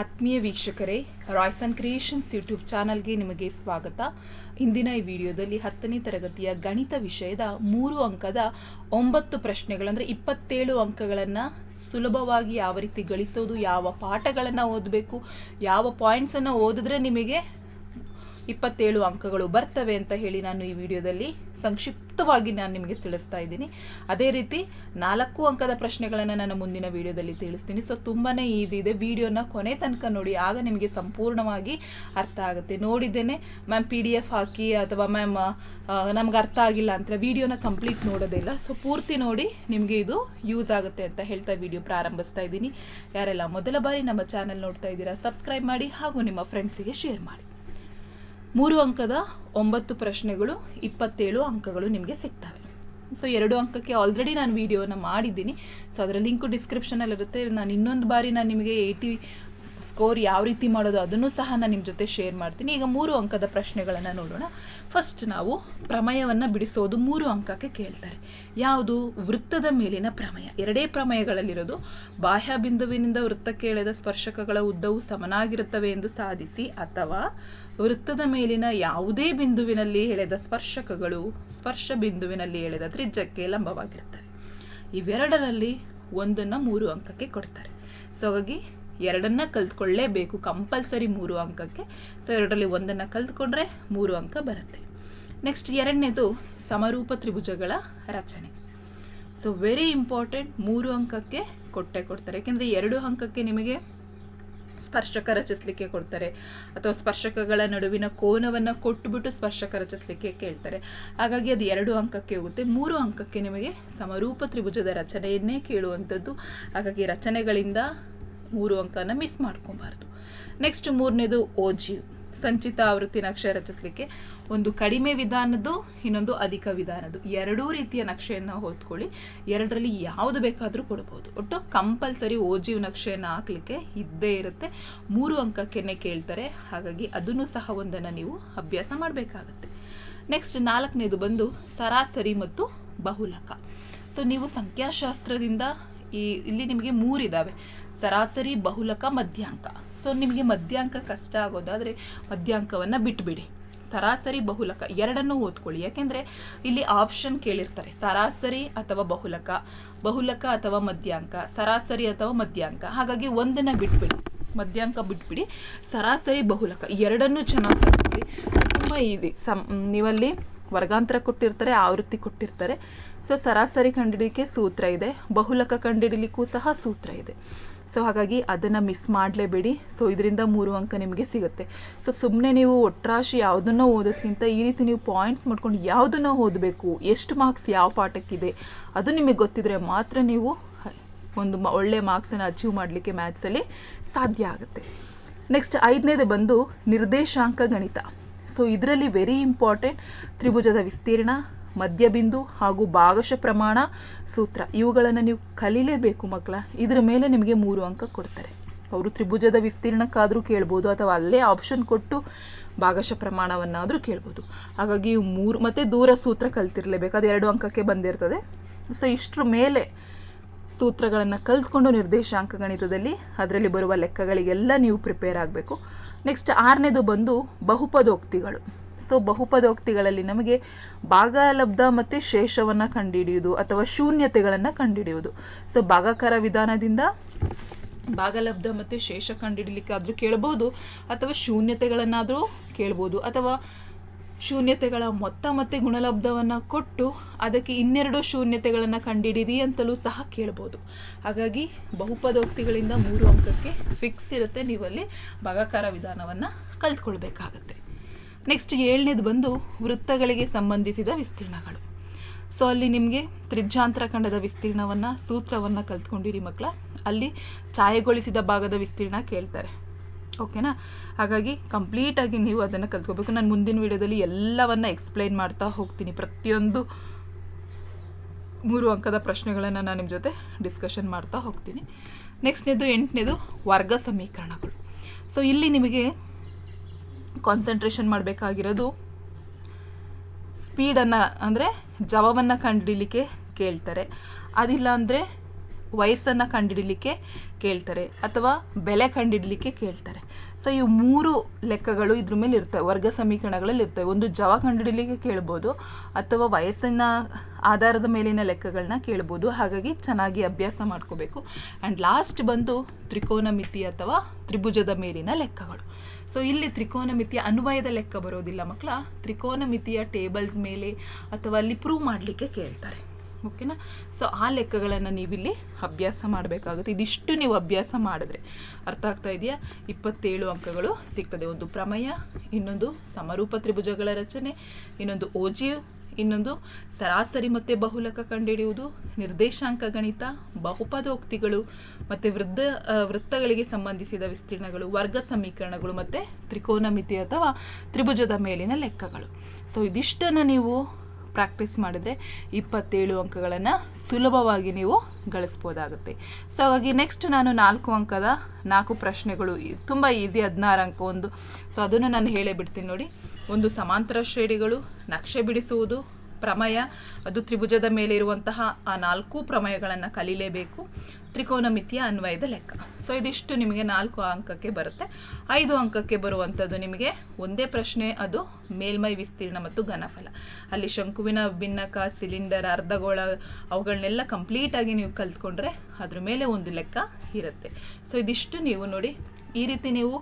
ಆತ್ಮೀಯ ವೀಕ್ಷಕರೇ Royson creations YouTube ಚಾನಲ್ಗೆ ನಿಮಗೆ ಸ್ವಾಗತ. ಇಂದಿನ ಈ ವಿಡಿಯೋದಲ್ಲಿ ಹತ್ತನೇ ತರಗತಿಯ ಗಣಿತ ವಿಷಯದ ಮೂರು ಅಂಕದ ಒಂಬತ್ತು ಪ್ರಶ್ನೆಗಳಂದರೆ ಇಪ್ಪತ್ತೇಳು ಅಂಕಗಳನ್ನು ಸುಲಭವಾಗಿ ಯಾವ ರೀತಿ ಗಳಿಸೋದು, ಯಾವ ಪಾಠಗಳನ್ನು ಓದಬೇಕು, ಯಾವ ಪಾಯಿಂಟ್ಸನ್ನು ಓದಿದ್ರೆ ನಿಮಗೆ ಇಪ್ಪತ್ತೇಳು ಅಂಕಗಳು ಬರ್ತವೆ ಅಂತ ಹೇಳಿ ನಾನು ಈ ವಿಡಿಯೋದಲ್ಲಿ ಸಂಕ್ಷಿಪ್ತವಾಗಿ ನಾನು ನಿಮಗೆ ತಿಳಿಸ್ತಾ ಇದ್ದೀನಿ. ಅದೇ ರೀತಿ ನಾಲ್ಕು ಅಂಕದ ಪ್ರಶ್ನೆಗಳನ್ನು ನಾನು ಮುಂದಿನ ವಿಡಿಯೋದಲ್ಲಿ ತಿಳಿಸ್ತೀನಿ. ಸೊ ತುಂಬಾ ಈಸಿ ಇದೆ. ವಿಡಿಯೋನ ಕೊನೆ ತನಕ ನೋಡಿ, ಆಗ ನಿಮಗೆ ಸಂಪೂರ್ಣವಾಗಿ ಅರ್ಥ ಆಗುತ್ತೆ. ನೋಡಿದ್ದೇನೆ ಮ್ಯಾಮ್ ಪಿ ಡಿ ಎಫ್ ಹಾಕಿ ಅಥವಾ ಮ್ಯಾಮ್ ನಮ್ಗೆ ಅರ್ಥ ಆಗಿಲ್ಲ ಅಂತ ವಿಡಿಯೋನ ಕಂಪ್ಲೀಟ್ ನೋಡೋದಿಲ್ಲ ಸೊ ಪೂರ್ತಿ ನೋಡಿ ನಿಮಗೆ ಇದು ಯೂಸ್ ಆಗುತ್ತೆ ಅಂತ ಹೇಳ್ತಾ ವಿಡಿಯೋ ಪ್ರಾರಂಭಿಸ್ತಾ ಇದ್ದೀನಿ. ಯಾರೆಲ್ಲ ಮೊದಲ ಬಾರಿ ನಮ್ಮ ಚಾನಲ್ ನೋಡ್ತಾ ಇದ್ದೀರಾ ಸಬ್ಸ್ಕ್ರೈಬ್ ಮಾಡಿ ಹಾಗೂ ನಿಮ್ಮ ಫ್ರೆಂಡ್ಸಿಗೆ ಶೇರ್ ಮಾಡಿ. ಮೂರು ಅಂಕದ ಒಂಬತ್ತು ಪ್ರಶ್ನೆಗಳು, ಇಪ್ಪತ್ತೇಳು ಅಂಕಗಳು ನಿಮಗೆ ಸಿಗ್ತವೆ. ಸೊ ಎರಡು ಅಂಕಕ್ಕೆ ಆಲ್ರೆಡಿ ನಾನು ವೀಡಿಯೋನ ಮಾಡಿದ್ದೀನಿ. ಸೊ ಅದರ ಲಿಂಕು ಡಿಸ್ಕ್ರಿಪ್ಷನಲ್ಲಿರುತ್ತೆ ನಾನು ಇನ್ನೊಂದು ಬಾರಿ ನಾನು ನಿಮಗೆ ಏಯ್ಟಿ ಸ್ಕೋರ್ ಯಾವ ರೀತಿ ಮಾಡೋದು ಅದನ್ನು ಸಹ ನಾನು ನಿಮ್ಮ ಜೊತೆ ಶೇರ್ ಮಾಡ್ತೀನಿ. ಈಗ ಮೂರು ಅಂಕದ ಪ್ರಶ್ನೆಗಳನ್ನು ನೋಡೋಣ. ಫಸ್ಟ್ ನಾವು ಪ್ರಮೇಯವನ್ನು ಬಿಡಿಸೋದು ಮೂರು ಅಂಕಕ್ಕೆ ಕೇಳ್ತಾರೆ. ಯಾವುದು? ವೃತ್ತದ ಮೇಲಿನ ಪ್ರಮೇಯ. ಎರಡೇ ಪ್ರಮೇಯಗಳಲ್ಲಿರೋದು ಬಾಹ್ಯ ಬಿಂದುವಿನಿಂದ ವೃತ್ತಕ್ಕೆ ಎಳೆದ ಸ್ಪರ್ಶಕಗಳ ಉದ್ದವು ಸಮನಾಗಿರುತ್ತವೆ ಎಂದು ಸಾಧಿಸಿ ಅಥವಾ ವೃತ್ತದ ಮೇಲಿನ ಯಾವುದೇ ಬಿಂದುವಿನಲ್ಲಿ ಎಳೆದ ಸ್ಪರ್ಶಕಗಳು ಸ್ಪರ್ಶ ಬಿಂದುವಿನಲ್ಲಿ ಎಳೆದ ತ್ರಿಜ್ಯಕ್ಕೆ ಲಂಬವಾಗಿರುತ್ತವೆ. ಇವೆರಡರಲ್ಲಿ ಒಂದನ್ನು ಮೂರು ಅಂಕಕ್ಕೆ ಕೊಡ್ತಾರೆ. ಸೊ ಹಾಗಾಗಿ ಎರಡನ್ನ ಕಲ್ತ್ಕೊಳ್ಳೇಬೇಕು ಕಂಪಲ್ಸರಿ ಮೂರು ಅಂಕಕ್ಕೆ. ಸೊ ಎರಡರಲ್ಲಿ ಒಂದನ್ನು ಕಲ್ತ್ಕೊಂಡ್ರೆ ಮೂರು ಅಂಕ ಬರುತ್ತೆ. ನೆಕ್ಸ್ಟ್ ಎರಡನೇದು ಸಮರೂಪ ತ್ರಿಭುಜಗಳ ರಚನೆ. ಸೊ ವೆರಿ ಇಂಪಾರ್ಟೆಂಟ್ ಮೂರು ಅಂಕಕ್ಕೆ ಕೊಟ್ಟೆ ಕೊಡ್ತಾರೆ. ಯಾಕೆಂದರೆ ಎರಡು ಅಂಕಕ್ಕೆ ನಿಮಗೆ ಸ್ಪರ್ಶಕ ರಚಿಸಲಿಕ್ಕೆ ಕೊಡ್ತಾರೆ. ಅಥವಾ ಸ್ಪರ್ಶಕಗಳ ನಡುವಿನ ಕೋನವನ್ನು ಕೊಟ್ಟುಬಿಟ್ಟು ಸ್ಪರ್ಶಕ ರಚಿಸಲಿಕ್ಕೆ ಕೇಳ್ತಾರೆ. ಹಾಗಾಗಿ ಅದು ಎರಡು ಅಂಕಕ್ಕೆ ಹೋಗುತ್ತೆ. ಮೂರು ಅಂಕಕ್ಕೆ ನಿಮಗೆ ಸಮರೂಪ ತ್ರಿಭುಜದ ರಚನೆಯನ್ನೇ ಕೇಳುವಂಥದ್ದು. ಹಾಗಾಗಿ ರಚನೆಗಳಿಂದ ಮೂರು ಅಂಕನ ಮಿಸ್ ಮಾಡ್ಕೊಬಾರ್ದು. ನೆಕ್ಸ್ಟ್ ಮೂರನೇದು ಓಜಿ ಸಂಚಿತ ಆವೃತ್ತಿ ನಕ್ಷೆ ರಚಿಸಲಿಕ್ಕೆ ಒಂದು ಕಡಿಮೆ ವಿಧಾನದ್ದು, ಇನ್ನೊಂದು ಅಧಿಕ ವಿಧಾನದ್ದು. ಎರಡೂ ರೀತಿಯ ನಕ್ಷೆಯನ್ನು ಹೊತ್ಕೊಳ್ಳಿ. ಎರಡರಲ್ಲಿ ಯಾವುದು ಬೇಕಾದರೂ ಕೊಡ್ಬೋದು. ಒಟ್ಟು ಕಂಪಲ್ಸರಿ ಓಜಿವ್ ನಕ್ಷೆಯನ್ನು ಹಾಕ್ಲಿಕ್ಕೆ ಇದ್ದೇ ಇರುತ್ತೆ. ಮೂರು ಅಂಕಕ್ಕೆನೆ ಕೇಳ್ತಾರೆ. ಹಾಗಾಗಿ ಅದನ್ನು ಸಹ ಒಂದನ್ನು ನೀವು ಅಭ್ಯಾಸ ಮಾಡಬೇಕಾಗತ್ತೆ. ನೆಕ್ಸ್ಟ್ ನಾಲ್ಕನೇದು ಬಂದು ಸರಾಸರಿ ಮತ್ತು ಬಹುಲಕ. ಸೊ ನೀವು ಸಂಖ್ಯಾಶಾಸ್ತ್ರದಿಂದ ಈ ಇಲ್ಲಿ ನಿಮಗೆ ಮೂರಿದ್ದಾವೆ ಸರಾಸರಿ, ಬಹುಲಕ, ಮಧ್ಯಾಂಕ. ಸೊ ನಿಮಗೆ ಮಧ್ಯಾಂಕ ಕಷ್ಟ ಆಗೋದಾದರೆ ಮಧ್ಯಾಂಕವನ್ನು ಬಿಟ್ಬಿಡಿ. ಸರಾಸರಿ, ಬಹುಲಕ ಎರಡನ್ನೂ ಓದ್ಕೊಳ್ಳಿ. ಯಾಕೆಂದರೆ ಇಲ್ಲಿ ಆಪ್ಷನ್ ಕೇಳಿರ್ತಾರೆ. ಸರಾಸರಿ ಅಥವಾ ಬಹುಲಕ ಬಹುಲಕ ಅಥವಾ ಮಧ್ಯಾಂಕ, ಸರಾಸರಿ ಅಥವಾ ಮಧ್ಯಾಂಕ. ಹಾಗಾಗಿ ಒಂದನ್ನು ಬಿಟ್ಬಿಡಿ. ಮಧ್ಯಾಂಕ ಬಿಟ್ಬಿಡಿ. ಸರಾಸರಿ, ಬಹುಲಕ ಎರಡನ್ನೂ ಚೆನ್ನಾಗಿ ತುಂಬ ಇದೆ ಸಮ್, ನೀವಲ್ಲಿ ವರ್ಗಾಂತರ ಕೊಟ್ಟಿರ್ತಾರೆ, ಆವೃತ್ತಿ ಕೊಟ್ಟಿರ್ತಾರೆ. ಸೊ ಸರಾಸರಿ ಕಂಡುಹಿಡಿಯಲಿಕ್ಕೆ ಸೂತ್ರ ಇದೆ. ಬಹುಲಕ ಕಂಡುಹಿಡಿಲಿಕ್ಕೂ ಸಹ ಸೂತ್ರ ಇದೆ. ಸೊ ಹಾಗಾಗಿ ಅದನ್ನು ಮಿಸ್ ಮಾಡಲೇಬೇಡಿ. ಸೊ ಇದರಿಂದ ಮೂರು ಅಂಕ ನಿಮಗೆ ಸಿಗುತ್ತೆ. ಸೊ ಸುಮ್ಮನೆ ನೀವು ಒಟ್ರಾಶಿ ಯಾವುದನ್ನು ಓದೋದ್ಕಿಂತ ಈ ರೀತಿ ನೀವು ಪಾಯಿಂಟ್ಸ್ ಮಾಡ್ಕೊಂಡು ಯಾವುದನ್ನು ಓದಬೇಕು, ಎಷ್ಟು ಮಾರ್ಕ್ಸ್ ಯಾವ ಪಾಠಕ್ಕಿದೆ, ಅದು ನಿಮಗೆ ಗೊತ್ತಿದ್ರೆ ಮಾತ್ರ ನೀವು ಒಂದು ಮ, ಒಳ್ಳೆ ಮಾರ್ಕ್ಸನ್ನು ಅಚೀವ್ ಮಾಡಲಿಕ್ಕೆ ಮ್ಯಾಥ್ಸಲ್ಲಿ ಸಾಧ್ಯ ಆಗುತ್ತೆ. ನೆಕ್ಸ್ಟ್ ಐದನೇದು ಬಂದು ನಿರ್ದೇಶಾಂಕ ಗಣಿತ. ಸೊ ಇದರಲ್ಲಿ ವೆರಿ ಇಂಪಾರ್ಟೆಂಟ್ ತ್ರಿಭುಜದ ವಿಸ್ತೀರ್ಣ ಮಧ್ಯಬಿಂದು ಹಾಗೂ ಭಾಗಶಃ ಪ್ರಮಾಣ ಸೂತ್ರ. ಇವುಗಳನ್ನು ನೀವು ಕಲೀಲೇಬೇಕು ಮಕ್ಕಳ. ಇದರ ಮೇಲೆ ನಿಮಗೆ ಮೂರು ಅಂಕ ಕೊಡ್ತಾರೆ. ಅವರು ತ್ರಿಭುಜದ ವಿಸ್ತೀರ್ಣಕ್ಕಾದರೂ ಕೇಳ್ಬೋದು ಅಥವಾ ಅಲ್ಲೇ ಆಪ್ಷನ್ ಕೊಟ್ಟು ಭಾಗಶಃ ಪ್ರಮಾಣವನ್ನಾದರೂ ಕೇಳ್ಬೋದು. ಹಾಗಾಗಿ ಇವು ಮೂರು, ಮತ್ತು ದೂರ ಸೂತ್ರ ಕಲ್ತಿರಲೇಬೇಕು. ಅದು ಎರಡು ಅಂಕಕ್ಕೆ ಬಂದಿರ್ತದೆ. ಸೊ ಇಷ್ಟರ ಮೇಲೆ ಸೂತ್ರಗಳನ್ನು ಕಲ್ತ್ಕೊಂಡು ನಿರ್ದೇಶಾಂಕ ಗಣಿತದಲ್ಲಿ ಅದರಲ್ಲಿ ಬರುವ ಲೆಕ್ಕಗಳಿಗೆಲ್ಲ ನೀವು ಪ್ರಿಪೇರ್ ಆಗಬೇಕು. ನೆಕ್ಸ್ಟ್ ಆರನೇದು ಬಂದು ಬಹುಪದೋಕ್ತಿಗಳು. ಸೊ ಬಹುಪದೋಕ್ತಿಗಳಲ್ಲಿ ನಮಗೆ ಭಾಗಲಬ್ಧ ಮತ್ತು ಶೇಷವನ್ನು ಕಂಡುಹಿಡಿಯುವುದು ಅಥವಾ ಶೂನ್ಯತೆಗಳನ್ನು ಕಂಡುಹಿಡಿಯುವುದು ಸೊ ಭಾಗಾಕಾರ ವಿಧಾನದಿಂದ ಭಾಗಲಬ್ಧ ಮತ್ತು ಶೇಷ ಕಂಡುಹಿಡಲಿಕ್ಕೆ ಆದರೂ ಕೇಳ್ಬೋದು ಅಥವಾ ಶೂನ್ಯತೆಗಳನ್ನಾದರೂ ಕೇಳ್ಬೋದು ಅಥವಾ ಶೂನ್ಯತೆಗಳ ಮೊತ್ತ ಮತ್ತು ಗುಣಲಬ್ಧವನ್ನು ಕೊಟ್ಟು ಅದಕ್ಕೆ ಇನ್ನೆರಡು ಶೂನ್ಯತೆಗಳನ್ನು ಕಂಡುಹಿಡಿರಿ ಅಂತಲೂ ಸಹ ಕೇಳ್ಬೋದು. ಹಾಗಾಗಿ ಬಹುಪದೋಕ್ತಿಗಳಿಂದ ಮೂರು ಅಂಕಕ್ಕೆ ಫಿಕ್ಸ್ ಇರುತ್ತೆ. ನೀವಲ್ಲಿ ಭಾಗಾಕಾರ ವಿಧಾನವನ್ನು ಕಲ್ತ್ಕೊಳ್ಬೇಕಾಗತ್ತೆ. ನೆಕ್ಸ್ಟ್ ಏಳನೇದು ಬಂದು ವೃತ್ತಗಳಿಗೆ ಸಂಬಂಧಿಸಿದ ವಿಸ್ತೀರ್ಣಗಳು. ಸೊ ಅಲ್ಲಿ ನಿಮಗೆ ತ್ರಿಜ್ಯಾಂತರ ಖಂಡದ ವಿಸ್ತೀರ್ಣವನ್ನು, ಸೂತ್ರವನ್ನು ಕಲ್ತ್ಕೊಂಡಿರಿ ಮಕ್ಕಳ ಅಲ್ಲಿ ಛಾಯೆಗೊಳಿಸಿದ ಭಾಗದ ವಿಸ್ತೀರ್ಣ ಕೇಳ್ತಾರೆ. ಓಕೆನಾ ಹಾಗಾಗಿ ಕಂಪ್ಲೀಟಾಗಿ ನೀವು ಅದನ್ನು ಕಲ್ತ್ಕೋಬೇಕು. ನಾನು ಮುಂದಿನ ವಿಡಿಯೋದಲ್ಲಿ ಎಲ್ಲವನ್ನು ಎಕ್ಸ್ಪ್ಲೈನ್ ಮಾಡ್ತಾ ಹೋಗ್ತೀನಿ. ಪ್ರತಿಯೊಂದು ಮೂರು ಅಂಕದ ಪ್ರಶ್ನೆಗಳನ್ನು ನಾನು ನಿಮ್ಮ ಜೊತೆ ಡಿಸ್ಕಷನ್ ಮಾಡ್ತಾ ಹೋಗ್ತೀನಿ. ನೆಕ್ಸ್ಟ್ನೇದು ಎಂಟನೇದು ವರ್ಗ ಸಮೀಕರಣಗಳು. ಸೊ ಇಲ್ಲಿ ನಿಮಗೆ ಕಾನ್ಸಂಟ್ರೇಷನ್ ಮಾಡಬೇಕಾಗಿರೋದು ಸ್ಪೀಡನ್ನು ಅಂದರೆ ಜವವನ್ನು ಕಂಡುಹಿಡಲಿಕ್ಕೆ ಕೇಳ್ತಾರೆ. ಅದಿಲ್ಲ ಅಂದರೆ ವಯಸ್ಸನ್ನು ಕಂಡುಹಿಡಲಿಕ್ಕೆ ಕೇಳ್ತಾರೆ, ಅಥವಾ ಬೆಲೆ ಕಂಡುಹಿಡಲಿಕ್ಕೆ ಕೇಳ್ತಾರೆ. ಸೊ ಇವು ಮೂರು ಲೆಕ್ಕಗಳು ಇದ್ರ ಮೇಲೆ ಇರ್ತವೆ, ವರ್ಗ ಸಮೀಕರಣಗಳಲ್ಲಿ ಇರ್ತವೆ. ಒಂದು ಜವ ಕಂಡುಹಿಡಲಿಕ್ಕೆ ಕೇಳ್ಬೋದು, ಅಥವಾ ವಯಸ್ಸಿನ ಆಧಾರದ ಮೇಲಿನ ಲೆಕ್ಕಗಳನ್ನ ಕೇಳ್ಬೋದು. ಹಾಗಾಗಿ ಚೆನ್ನಾಗಿ ಅಭ್ಯಾಸ ಮಾಡ್ಕೋಬೇಕು. ಆ್ಯಂಡ್ ಲಾಸ್ಟ್ ಬಂದು ತ್ರಿಕೋನಮಿತಿ ಅಥವಾ ತ್ರಿಭುಜದ ಮೇಲಿನ ಲೆಕ್ಕಗಳು. ಸೊ ಇಲ್ಲಿ ತ್ರಿಕೋನಮಿತಿಯ ಅನ್ವಯದ ಲೆಕ್ಕ ಬರೋದಿಲ್ಲ ಮಕ್ಕಳ. ತ್ರಿಕೋನಮಿತಿಯ ಟೇಬಲ್ಸ್ ಮೇಲೆ ಅಥವಾ ಅಲ್ಲಿ ಪ್ರೂವ್ ಮಾಡಲಿಕ್ಕೆ ಕೇಳ್ತಾರೆ. ಓಕೆನಾ ಸೊ ಆ ಲೆಕ್ಕಗಳನ್ನು ನೀವಿಲ್ಲಿ ಅಭ್ಯಾಸ ಮಾಡಬೇಕಾಗುತ್ತೆ. ಇದಿಷ್ಟು ನೀವು ಅಭ್ಯಾಸ ಮಾಡಿದ್ರೆ ಅರ್ಥ ಆಗ್ತಾ ಇದೆಯಾ? ಇಪ್ಪತ್ತೇಳು ಅಂಕಗಳು ಸಿಗ್ತದೆ. ಒಂದು ಪ್ರಮೇಯ, ಇನ್ನೊಂದು ಸಮರೂಪ ತ್ರಿಭುಜಗಳ ರಚನೆ, ಇನ್ನೊಂದು ಓಜಿಯು ಇನ್ನೊಂದು, ಸರಾಸರಿ ಮತ್ತು ಬಹುಲಕ ಕಂಡುಹಿಡಿಯುವುದು, ನಿರ್ದೇಶಾಂಕ ಗಣಿತ ಬಹುಪದೋಕ್ತಿಗಳು ಮತ್ತು ವೃದ್ಧ ವೃತ್ತಗಳಿಗೆ ಸಂಬಂಧಿಸಿದ ವಿಸ್ತೀರ್ಣಗಳು, ವರ್ಗ ಸಮೀಕರಣಗಳು ಮತ್ತು ತ್ರಿಕೋನಮಿತಿ ಅಥವಾ ತ್ರಿಭುಜದ ಮೇಲಿನ ಲೆಕ್ಕಗಳು. ಸೊ ಇದಿಷ್ಟನ್ನು ನೀವು ಪ್ರಾಕ್ಟೀಸ್ ಮಾಡಿದರೆ ಇಪ್ಪತ್ತೇಳು ಅಂಕಗಳನ್ನು ಸುಲಭವಾಗಿ ನೀವು ಗಳಿಸ್ಬೋದಾಗುತ್ತೆ. ಸೊ ಹಾಗಾಗಿ ನೆಕ್ಸ್ಟ್ ನಾನು ನಾಲ್ಕು ಅಂಕದ ನಾಲ್ಕು ಪ್ರಶ್ನೆಗಳು ತುಂಬ ಈಸಿ ಹದಿನಾರು ಅಂಕ ಒಂದು. ಸೊ ಅದನ್ನು ನಾನು ಹೇಳೇ ಬಿಡ್ತೀನಿ ನೋಡಿ. ಒಂದು ಸಮಾಂತರ ಶ್ರೇಣಿಗಳು, ನಕ್ಷೆ ಬಿಡಿಸುವುದು, ಪ್ರಮಯ, ಅದು ತ್ರಿಭುಜದ ಮೇಲೆ ಇರುವಂತಹ ಆ ನಾಲ್ಕು ಪ್ರಮಯಗಳನ್ನು ಕಲೀಲೇಬೇಕು. ತ್ರಿಕೋನಮಿತಿಯ ಅನ್ವಯದ ಲೆಕ್ಕ. ಸೊ ಇದಿಷ್ಟು ನಿಮಗೆ ನಾಲ್ಕು ಅಂಕಕ್ಕೆ ಬರುತ್ತೆ. ಐದು ಅಂಕಕ್ಕೆ ಬರುವಂಥದ್ದು ನಿಮಗೆ ಒಂದೇ ಪ್ರಶ್ನೆ, ಅದು ಮೇಲ್ಮೈ ವಿಸ್ತೀರ್ಣ ಮತ್ತು ಘನಫಲ. ಅಲ್ಲಿ ಶಂಕುವಿನ ಭಿನ್ನಕ, ಸಿಲಿಂಡರ್, ಅರ್ಧಗೋಳ ಅವುಗಳನ್ನೆಲ್ಲ ಕಂಪ್ಲೀಟಾಗಿ ನೀವು ಕಲ್ತ್ಕೊಂಡ್ರೆ ಅದ್ರ ಮೇಲೆ ಒಂದು ಲೆಕ್ಕ ಇರುತ್ತೆ. ಸೊ ಇದಿಷ್ಟು ನೀವು ನೋಡಿ. ಈ ರೀತಿ ನೀವು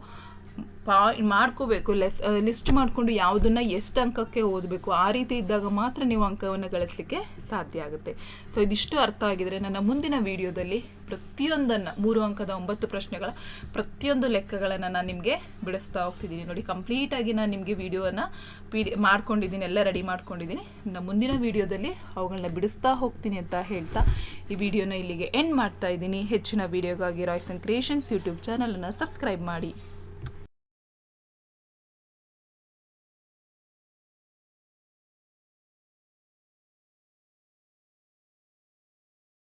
ಪಾ, ಮಾಡ್ಕೋಬೇಕು, ಲೆಸ್ ಲಿಸ್ಟ್ ಮಾಡಿಕೊಂಡು ಯಾವುದನ್ನು ಎಷ್ಟು ಅಂಕಕ್ಕೆ ಓದಬೇಕು, ಆ ರೀತಿ ಇದ್ದಾಗ ಮಾತ್ರ ನೀವು ಅಂಕವನ್ನು ಗಳಿಸಲಿಕ್ಕೆ ಸಾಧ್ಯ ಆಗುತ್ತೆ. ಸೊ ಇದಿಷ್ಟು ಅರ್ಥ ಆಗಿದರೆ ನನ್ನ ಮುಂದಿನ ವಿಡಿಯೋದಲ್ಲಿ ಪ್ರತಿಯೊಂದನ್ನು, ಮೂರು ಅಂಕದ ಒಂಬತ್ತು ಪ್ರಶ್ನೆಗಳ ಪ್ರತಿಯೊಂದು ಲೆಕ್ಕಗಳನ್ನು ನಾನು ನಿಮಗೆ ಬಿಡಿಸ್ತಾ ಹೋಗ್ತಿದ್ದೀನಿ. ನೋಡಿ, ಕಂಪ್ಲೀಟಾಗಿ ನಾನು ನಿಮಗೆ ವಿಡಿಯೋವನ್ನು ಪಿ ಮಾಡ್ಕೊಂಡಿದ್ದೀನಿ, ಎಲ್ಲ ರೆಡಿ ಮಾಡ್ಕೊಂಡಿದ್ದೀನಿ. ನನ್ನ ಮುಂದಿನ ವಿಡಿಯೋದಲ್ಲಿ ಅವುಗಳನ್ನ ಬಿಡಿಸ್ತಾ ಹೋಗ್ತೀನಿ ಅಂತ ಹೇಳ್ತಾ ಈ ವಿಡಿಯೋನ ಇಲ್ಲಿಗೆ ಎಂಡ್ ಮಾಡ್ತಾ ಇದ್ದೀನಿ. ಹೆಚ್ಚಿನ ವಿಡಿಯೋಗಾಗಿ ರಾಯ್ಸ್ ಆ್ಯಂಡ್ ಕ್ರಿಯೇಷನ್ಸ್ ಯೂಟ್ಯೂಬ್ ಚಾನಲನ್ನು ಸಬ್ಸ್ಕ್ರೈಬ್ ಮಾಡಿ.